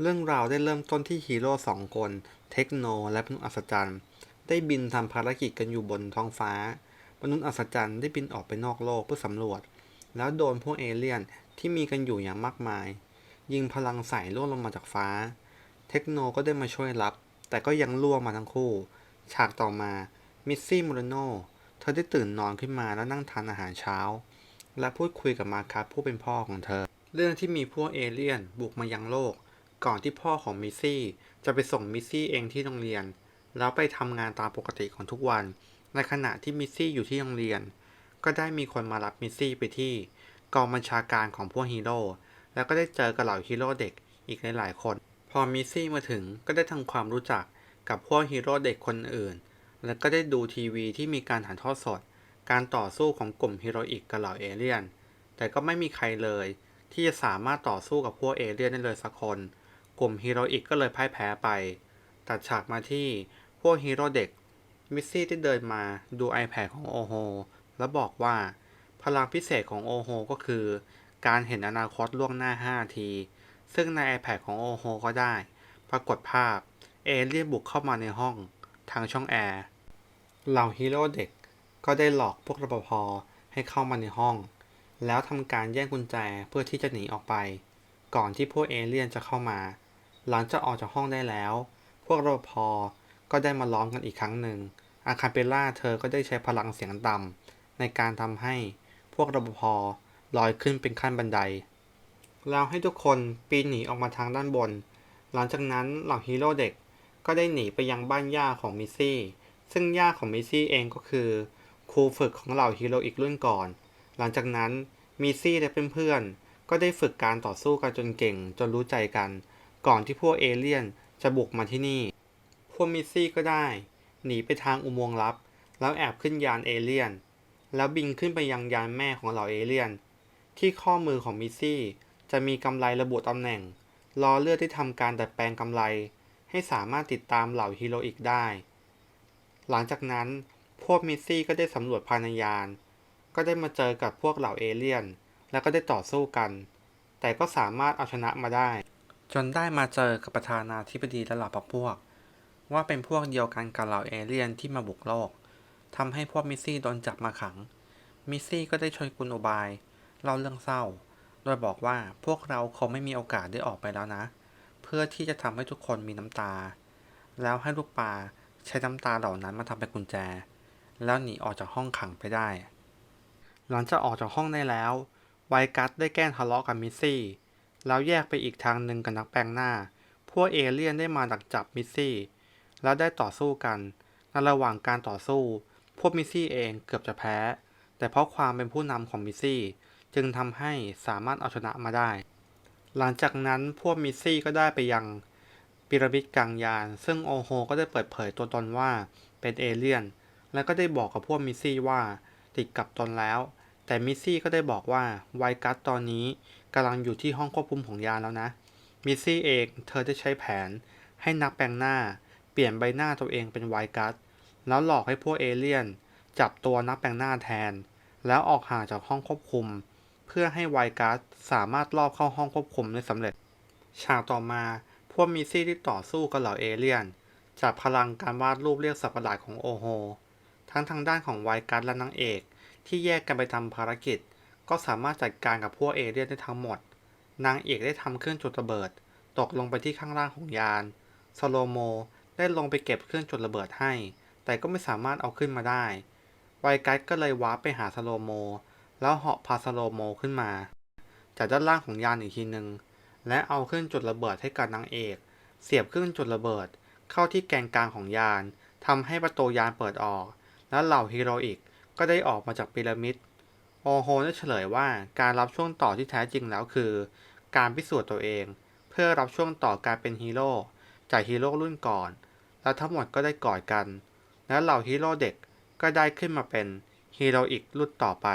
เรื่องราวได้เริ่มต้นที่ฮีโร่สองคน เทคโนและมนุษย์อัศจรรย์ ได้บินทำภารกิจกันอยู่บนท้องฟ้า มนุษย์อัศจรรย์ได้บินออกไปนอกโลกเพื่อสำรวจ แล้วโดนพวกเอเลี่ยนที่มีกันอยู่อย่างมากมาย ยิงพลังใส่ล่วงลงมาจากฟ้า เทคโนก็ได้มาช่วยรับ แต่ก็ยังล่วงมาทั้งคู่ ฉากต่อมา มิสซี่มูรโนเธอได้ตื่นนอนขึ้นมาแล้วนั่งทานอาหารเช้า และพูดคุยกับมาคัสผู้เป็นพ่อของเธอ เรื่องที่มีพวกเอเลี่ยนบุกมายังโลก ก่อนที่พ่อของมิซี่จะไปส่งมิซี่เองที่โรงเรียน แล้วไปทำงานตามปกติของทุกวัน ในขณะที่มิซี่อยู่ที่โรงเรียน ก็ได้มีคนมารับมิซี่ไปที่กองบัญชาการของพวกฮีโร่แล้วก็ได้เจอกับเหล่าฮีโร่เด็กอีกหลายๆคน พอมิซี่มาถึงก็ได้ทำความรู้จักกับพวกฮีโร่เด็กคนอื่น แล้วก็ได้ดูทีวีที่มีการถ่ายทอดสด การต่อสู้ของกลุ่มฮีโร่อีกกับเหล่าเอเลี่ยน แต่ก็ไม่มีใครเลย ที่จะสามารถต่อสู้กับพวกเอเลี่ยนได้เลยสักคน กลุ่มฮีโร่อีกก็เลยพ่ายแพ้ไป ตัดฉากมาที่พวกฮีโร่เด็ก มิสซี่ได้เดินมาดู iPad ของโอโฮแล้วบอกว่า พลังพิเศษของโอโฮก็คือ การเห็นอนาคตล่วงหน้า 5 ที ซึ่งใน iPad ของโอโฮก็ได้ ปรากฏภาพ เอเลี่ยนบุกเข้ามาในห้องทางช่องแอร์เหล่าฮีโร่เด็กก็ได้หลอกพวกรปภให้เข้ามาในห้อง แล้วทำการแย่งกุญแจเพื่อที่จะหนีออกไป ก่อนที่พวกเอเลี่ยนจะเข้ามา หลังจากออกจากห้องได้แล้ว พวกรปภก็ได้มาล้อมกันอีกครั้งหนึ่ง อาคาเปล่าเธอก็ได้ใช้พลังเสียงต่ำในการทำให้พวกรปภลอยขึ้นเป็นขั้นบันได แล้วให้ทุกคนปีนหนีออกมาทางด้านบน หลังจากนั้นเหล่าฮีโร่เด็กก็ได้หนีไปยังบ้านย่าของมิซี่ ซึ่งย่าของมิซี่เองก็คือครูฝึกของเหล่าฮีโร่อีกรุ่นก่อน หลังจากนั้นมิซี่และเพื่อนๆก็ได้ฝึกการต่อสู้กันจนเก่งจนรู้ใจกัน ก่อนที่พวกเอเลี่ยนจะบุกมาที่นี่ พวกมิซี่ก็ได้ หนีไปทางอุโมงค์ลับ แล้วแอบขึ้นยานเอเลี่ยน แล้วบินขึ้นไปยังยานแม่ของเหล่าเอเลี่ยน ที่ข้อมือของมิซี่จะมีกำไรระบุตำแหน่งล้อเลือดที่ทำการดัดแปลงกำไร ให้สามารถติดตามเหล่าฮีโรอีกได้ หลังจากนั้นพวกมิซี่ก็ได้สำรวจภายในยาน ก็ได้มาเจอกับพวกเหล่าเอเลี่ยน แล้วก็ได้ต่อสู้กัน แต่ก็สามารถเอาชนะมาได้ จนได้มาเจอกับประธานาธิบดีและเหล่าพรรคพวก ว่าเป็นพวกเดียวกันกับเหล่าเอเลี่ยนที่มาบุกโลกทำให้พวกมิซี่โดนจับมาขัง มิซี่ก็ได้ช่วยกุนอุบายเล่าเรื่องเศร้า โดยบอกว่าพวกเราคงไม่มีโอกาสได้ออกไปแล้วนะ เพื่อที่จะทำให้ทุกคนมีน้ำตา แล้วให้ลูกปลาใช้น้ำตาเหล่านั้นมาทำเป็นกุญแจ แล้วหนีออกจากห้องขังไปได้ หลังจากออกจากห้องได้แล้ว ไวกัสได้แกล้งทะเลาะกับมิซี่ แล้วแยกไปอีกทางหนึ่งกับนักแปลงหน้า พวกเอเลี่ยนได้มาดักจับมิสซี่ แล้วได้ต่อสู้กัน ในระหว่างการต่อสู้ พวกมิสซี่เองเกือบจะแพ้ แต่เพราะความเป็นผู้นำของมิสซี่ จึงทำให้สามารถเอาชนะมาได้ หลังจากนั้นพวกมิสซี่ก็ได้ไปยังปิรามิดกลางยาน ซึ่งโอโฮก็ได้เปิดเผยตัวตนว่าเป็นเอเลี่ยน และก็ได้บอกกับพวกมิสซี่ว่าติดกับตนแล้ว แต่มิสซี่ก็ได้บอกว่าไวกัสตอนนี้ กำลังอยู่ที่ห้องควบคุมของยานแล้วนะ มิสซี่เองเธอได้ใช้แผน ให้นักแปลงหน้า เปลี่ยนใบหน้าตัวเองเป็นไวกัสแล้วหลอกให้พวกเอเลี่ยน จับตัวนักแปลงหน้าแทน แล้วออกห่างจากห้องควบคุม เพื่อให้ไวกัสสามารถลอบเข้าห้องควบคุมได้สำเร็จ ฉากต่อมาพวกมิสซี่ที่ต่อสู้กับเหล่าเอเลี่ยนจากพลังการวาดรูปเรียกสัตว์ประหลาดของโอโฮ ทั้งทางด้านของไวกัสและนางเอก ที่แยกกันไปทำภารกิจ ก็สามารถจัดการกับพวกเอเลี่ยนได้ทั้งหมด นางเอกได้ทำเครื่องจุดระเบิด ตกลงไปที่ข้างล่างของยาน สโลโมได้ลงไปเก็บเครื่องจุดระเบิดให้ แต่ก็ไม่สามารถเอาขึ้นมาได้ ไวกัสก็เลยวาร์ปไปหาสโลโม แล้วเหาะพาสโลโมขึ้นมา จากด้านล่างของยานอีกทีหนึ่งและเอาเครื่องจุดระเบิดให้กับนางเอก เสียบเครื่องจุดระเบิด เข้าที่แกนกลางของยานทำให้ประตูยานเปิดออก และเหล่าฮีโรอีกก็ได้ออกมาจากพีระมิด โอโฮได้เฉลยว่าการรับช่วงต่อที่แท้จริงแล้วคือ การพิสูจน์ตัวเอง เพื่อรับช่วงต่อการเป็นฮีโร่จากฮีโร่รุ่นก่อน แล้วทั้งหมดก็ได้กอดกัน และเหล่าฮีโร่เด็กก็ได้ขึ้นมาเป็นฮีโร่อีกรุ่นต่อไป